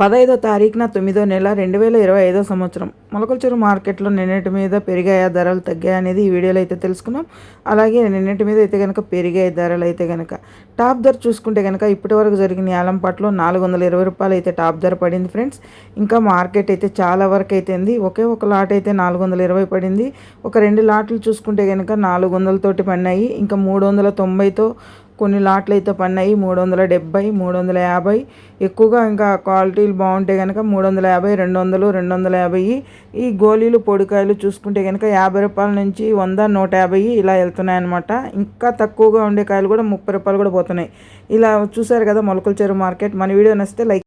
పదహైదో తారీఖున తొమ్మిదో నెల రెండు వేల ఇరవై ఐదో సంవత్సరం. మొలకల చెరువు మార్కెట్లో నిన్నటి మీద పెరిగాయా ధరలు తగ్గాయా అనేది ఈ వీడియోలో అయితే తెలుసుకున్నాం. అలాగే నిన్నటి మీద అయితే కనుక పెరిగాయి ధరలు అయితే కనుక టాప్ ధర చూసుకుంటే కనుక ఇప్పటి వరకు జరిగిన యాలంపాట్లో నాలుగు వందల ఇరవై రూపాయలు అయితే టాప్ ధర పడింది ఫ్రెండ్స్. ఇంకా మార్కెట్ అయితే చాలా వరకు అయితే ఒకే ఒక లాట్ అయితే నాలుగు వందల ఇరవై పడింది. ఒక రెండు లాట్లు చూసుకుంటే కనుక నాలుగు వందలతోటి పడినాయి. ఇంకా మూడు వందల తొంభైతో కొన్ని లాట్లు అయితే పన్నాయి మూడు వందల డెబ్బై మూడు వందల యాభై. ఎక్కువగా ఇంకా క్వాలిటీలు బాగుంటే కనుక మూడు వందల యాభై రెండు వందలు రెండు వందల యాభై. ఈ గోళీలు పొడికాయలు చూసుకుంటే కనుక యాభై రూపాయల నుంచి వంద నూట యాభై ఇలా వెళ్తున్నాయి అనమాట ఇంకా తక్కువగా ఉండే కాయలు కూడా ముప్పై రూపాయలు కూడా పోతున్నాయి. ఇలా చూసారు కదా మొలకల చెరువు మార్కెట్. మన వీడియో నచ్చితే లైక్